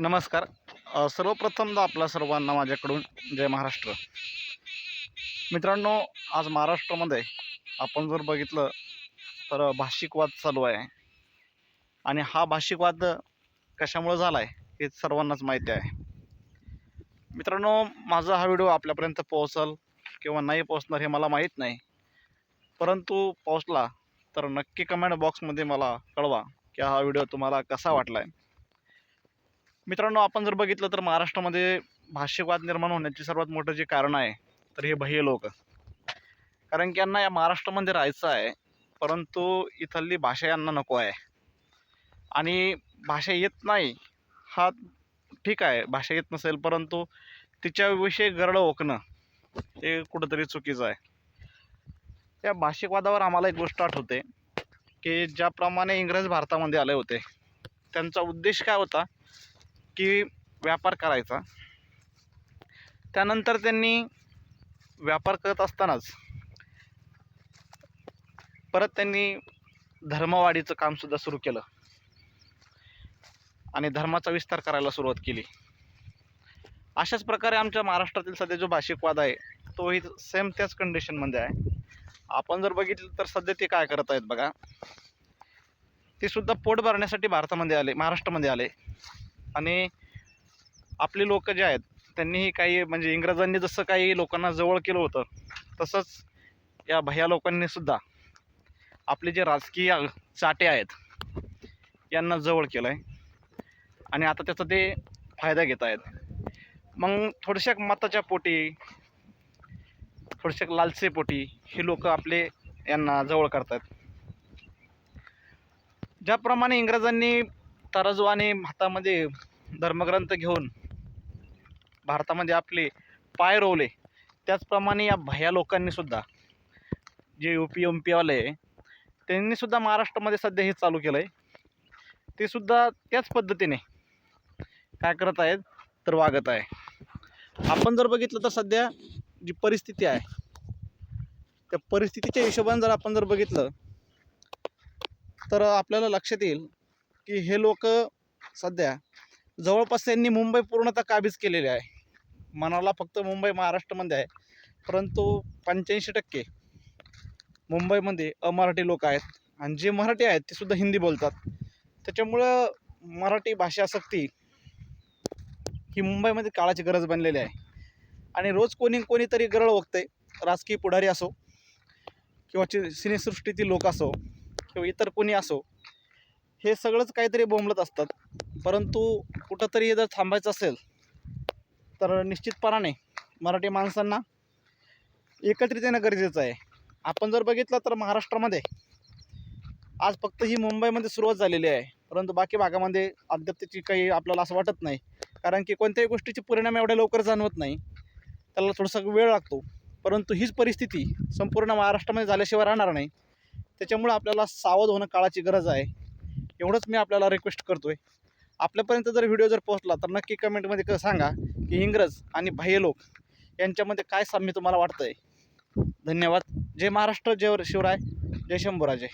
नमस्कार. सर्वप्रथम सर्वप्रथमदा आपल्या सर्वांना माझ्याकडून जय महाराष्ट्र. मित्रांनो आज महाराष्ट्रामध्ये आपण जर बघितलं तर भाषिक वाद चालू आहे. आणि हा भाषिक वाद कशामुळे झाला आहे हे सर्वांनाच माहिती आहे. मित्रांनो माझा हा व्हिडिओ आपल्यापर्यंत पोहोचल किंवा नाही पोहोचणार हे मला माहीत नाही. परंतु पोहोचला तर नक्की कमेंट बॉक्समध्ये मला कळवा की हा व्हिडिओ तुम्हाला कसा वाटला आहे मित्रांनो आपण जर बघितलं तर महाराष्ट्रामध्ये भाषिकवाद निर्माण होण्याचे सर्वात मोठं जे कारण आहे तर हे बाह्य लोक. कारण की यांना या महाराष्ट्रामध्ये राहायचं आहे परंतु इथली भाषा यांना नको आहे. आणि भाषा येत नाही हा ठीक आहे भाषा येत नसेल परंतु तिच्याविषयी गरड ओकणं हे कुठंतरी चुकीचं आहे. या भाषिकवादावर आम्हाला एक गोष्ट आठवते की ज्याप्रमाणे इंग्रज भारतामध्ये आले होते त्यांचा उद्देश काय होता की व्यापार करायचा. त्यानंतर त्यांनी व्यापार करत असतानाच परत त्यांनी धर्मवाढीचं कामसुद्धा सुरू केलं. आणि धर्माचा विस्तार करायला सुरुवात केली. अशाच प्रकारे आमच्या महाराष्ट्रातील सध्या जो भाषिक वाद आहे तोही सेम त्याच कंडिशनमध्ये आहे. आपण जर बघितलं तर सध्या ते काय करत आहेत बघा. ते सुद्धा पोट भरण्यासाठी भारतामध्ये आले महाराष्ट्रामध्ये आले. आणि आपले लोक जे आहेत त्यांनीही काही म्हणजे इंग्रजांनी जसं काही लोकांना जवळ केलं होतं तसंच या भया लोकांनीसुद्धा आपले जे राजकीय चाटे आहेत यांना जवळ केलं आहे आणि आता त्याचा ते फायदा घेत आहेत. मग थोड्याशा मताच्या पोटी थोड्याशा लालसेपोटी हे लोक आपले यांना जवळ करतात ज्याप्रमाणे इंग्रजांनी तराजू आणि हातामध्ये धर्मग्रंथ घेऊन भारतामध्ये आपले पाय रोवले. त्याचप्रमाणे या भया लोकांनीसुद्धा जे यू पी एम पीवाले आहे त्यांनीसुद्धा महाराष्ट्रामध्ये सध्या हे चालू केलं आहे ते सुद्धा त्याच पद्धतीने काय करत आहेत तर वागत आहे. आपण जर बघितलं तर सध्या जी परिस्थिती आहे त्या परिस्थितीच्या हिशोबाने जर आपण जर बघितलं तर आपल्याला लक्षात येईल की हे लोक सध्या जवळपास त्यांनी मुंबई पूर्णतः काबीज केलेली आहे. मनाला फक्त मुंबई महाराष्ट्रामध्ये आहे. परंतु पंच्याऐंशी टक्के मुंबईमध्ये अमराठी लोक आहेत. आणि जे मराठी आहेत ते सुद्धा हिंदी बोलतात. त्याच्यामुळं मराठी भाषा सक्ती ही मुंबईमध्ये काळाची गरज बनलेली आहे. आणि रोज कोणी कोणीतरी गरळ ओकते राजकीय पुढारी असो किंवा चि सिनेसृष्टीतील लोक असो किंवा इतर कोणी असो हे सगळंच काहीतरी बोंबलत असतात. परंतु कुठंतरी हे जर थांबायचं असेल तर निश्चितपणाने मराठी माणसांना एकत्रित येणं गरजेचं आहे. आपण जर बघितलं तर महाराष्ट्रामध्ये आज फक्त ही मुंबईमध्ये सुरुवात झालेली आहे. परंतु बाकी भागामध्ये अद्याप त्याची काही आपल्याला असं वाटत नाही. कारण की कोणत्याही गोष्टीचे परिणाम एवढ्या लवकर जाणवत नाही. त्याला थोडासा वेळ लागतो. परंतु हीच परिस्थिती संपूर्ण महाराष्ट्रामध्ये झाल्याशिवाय राहणार नाही. त्याच्यामुळं आपल्याला सावध होणं काळाची गरज आहे. एवढंच मी आपल्याला रिक्वेस्ट करतो आहे आपल्यापर्यंत जर व्हिडिओ जर पोहोचला तर नक्की कमेंटमध्ये क सांगा की इंग्रज आणि बाह्य लोक यांच्यामध्ये काय साम्य तुम्हाला वाटतं आहे धन्यवाद. जय महाराष्ट्र जय शिवराय जय शंभूराजे.